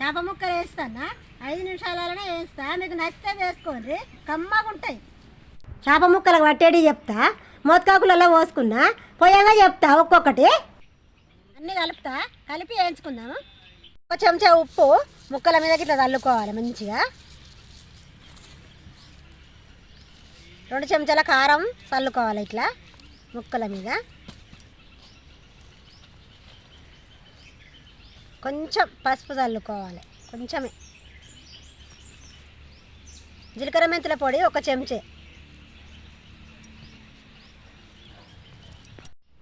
చేప ముక్కలు వేస్తానా? ఐదు నిమిషాలలోనే వేస్తా. మీకు నచ్చితే వేసుకోండి. కమ్మగా ఉంటాయి. చేప ముక్కలకు పట్టేటి చెప్తా. మోతకాకులలో పోసుకున్నా. పోయాగా చెప్తా ఒక్కొక్కటి. అన్నీ కలుపుతా. కలిపి వేయించుకుందాము. ఒక చెంచా ఉప్పు ముక్కల మీదకి ఇట్లా చల్లుకోవాలి మంచిగా. రెండు చెంచాల కారం చల్లుకోవాలి ఇట్లా ముక్కల మీద. కొంచెం పసుపు చల్లుకోవాలి. కొంచెమే. జీలకర్ర మెంతుల పొడి ఒక చెంచే.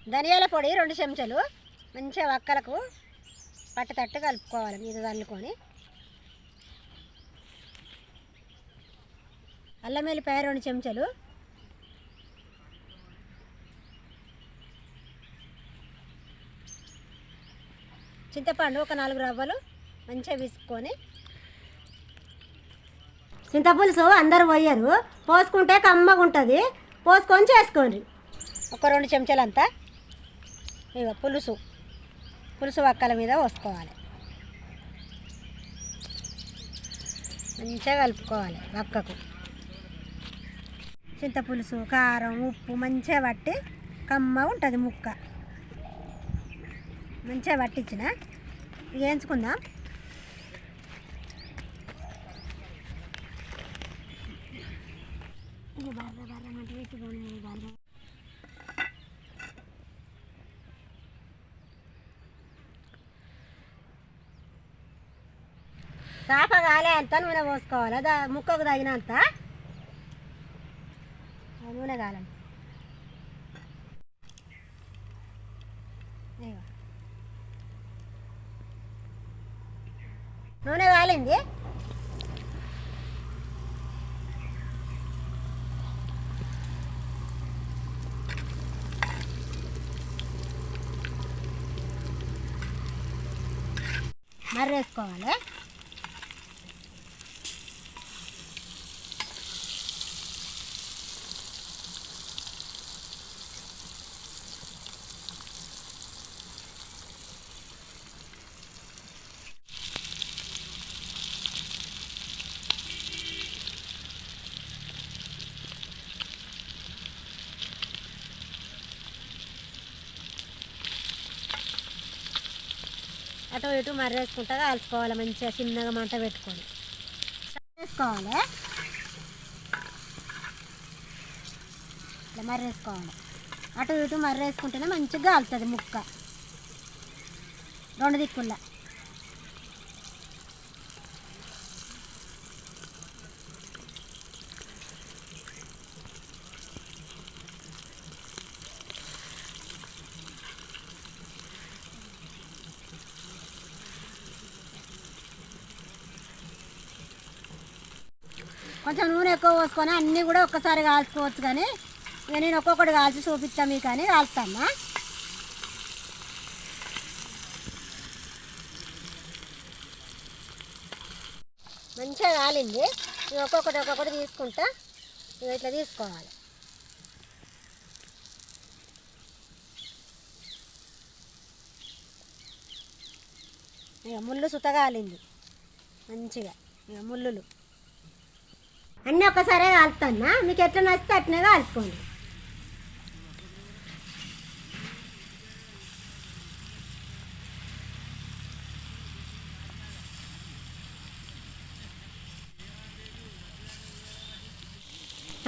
ధనియాల పొడి రెండు చెంచాలు. మంచిగా వక్కలకు పట్టతట్టు కలుపుకోవాలి మీద చల్లుకొని. అల్లం వెల్లిపాయ రెండు చెంచాలు. చింతపండు ఒక నాలుగు రవ్వలు మంచిగా విసుకొని. చింతపులుసు అందరు పోయారు. పోసుకుంటే కమ్మగా ఉంటుంది. పోసుకొని చేసుకోండి. ఒక రెండు చెంచాలంతా ఇక పులుసు. పులుసు వక్కల మీద పోసుకోవాలి. మంచిగా కలుపుకోవాలి వక్కకు. చింతపులుసు కారం ఉప్పు మంచిగా పట్టి కమ్మ ఉంటుంది ముక్క. మంచిగా పట్టించిన. వేయించుకుందాం. చాప కాలే అంత నూనె పోసుకోవాలి? ముక్కకు తగినంత. నూనె కాలండి నూనె కాలింది. మర్రేసుకోవాలి? అటు ఇటు మర్రేసుకుంటా కాల్చుకోవాలి. మంచిగా చిన్నగా మంట పెట్టుకొని. వేసుకోవాలి ఇట్లా మర్రేసుకోవాలి. అటు ఇటు మర్రేసుకుంటేనే మంచిగా కాలుతుంది ముక్క. రెండు దిక్కుల్లా కొంచెం నూనె ఎక్కువ పోసుకొని అన్నీ కూడా ఒక్కసారి కాల్చుకోవచ్చు కానీ ఇక నేను ఒక్కొక్కటి కాల్చి చూపిస్తాను మీకు అని కాల్స్తాను మంచిగా కాలింది. ఇవి ఒక్కొక్కటి ఒక్కొక్కటి తీసుకుంటా. ఇవి ఇట్లా తీసుకోవాలి. ఇక ముళ్ళు సుత కాలింది. మంచిగా. ఇక ముళ్ళులు. అన్నీ ఒక్కసారే కాలుతున్నా. మీకు ఎట్లా నచ్చితే అట్నే కాల్చుకోండి.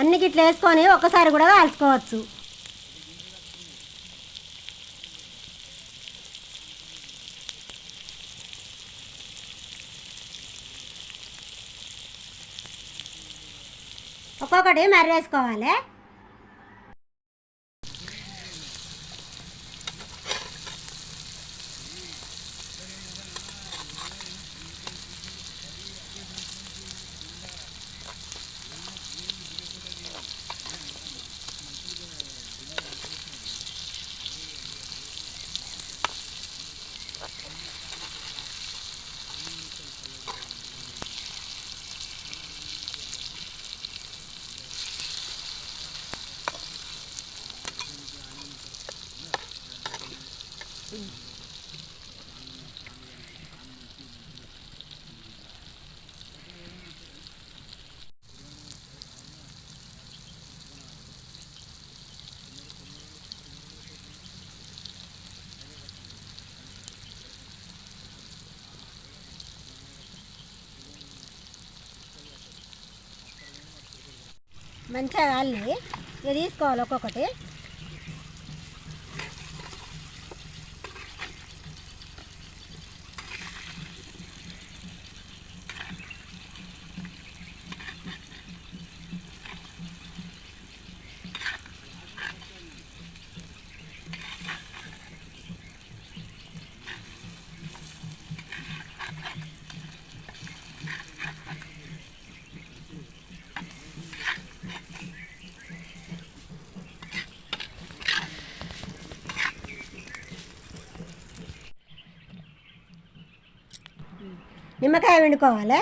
అన్ని ఇట్లా వేసుకొని ఒక్కసారి కూడా కాల్చుకోవచ్చు. ఒక్కొక్కటి మర్రేసుకోవాలి మంచిగా అల్లి ఇక తీసుకోవాలి ఒక్కొక్కటి. నిమ్మకాయ వండుకోవాలి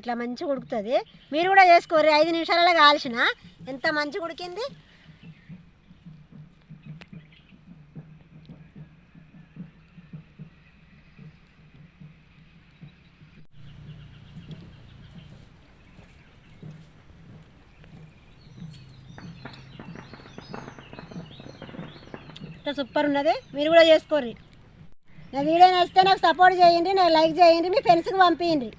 ఇట్లా మంచిగా ఉడుకుతుంది. మీరు కూడా చేసుకోరు ఐదు నిమిషాలలో కాల్చిన. ఎంత మంచిగా ఉడికింది? సూపర్ ఉన్నది. మీరు కూడా చేసుకోర్రి. నా వీడియో నచ్చితే నాకు సపోర్ట్ చేయండి నాకు లైక్ చేయండి మీ ఫ్రెండ్స్కి పంపించండి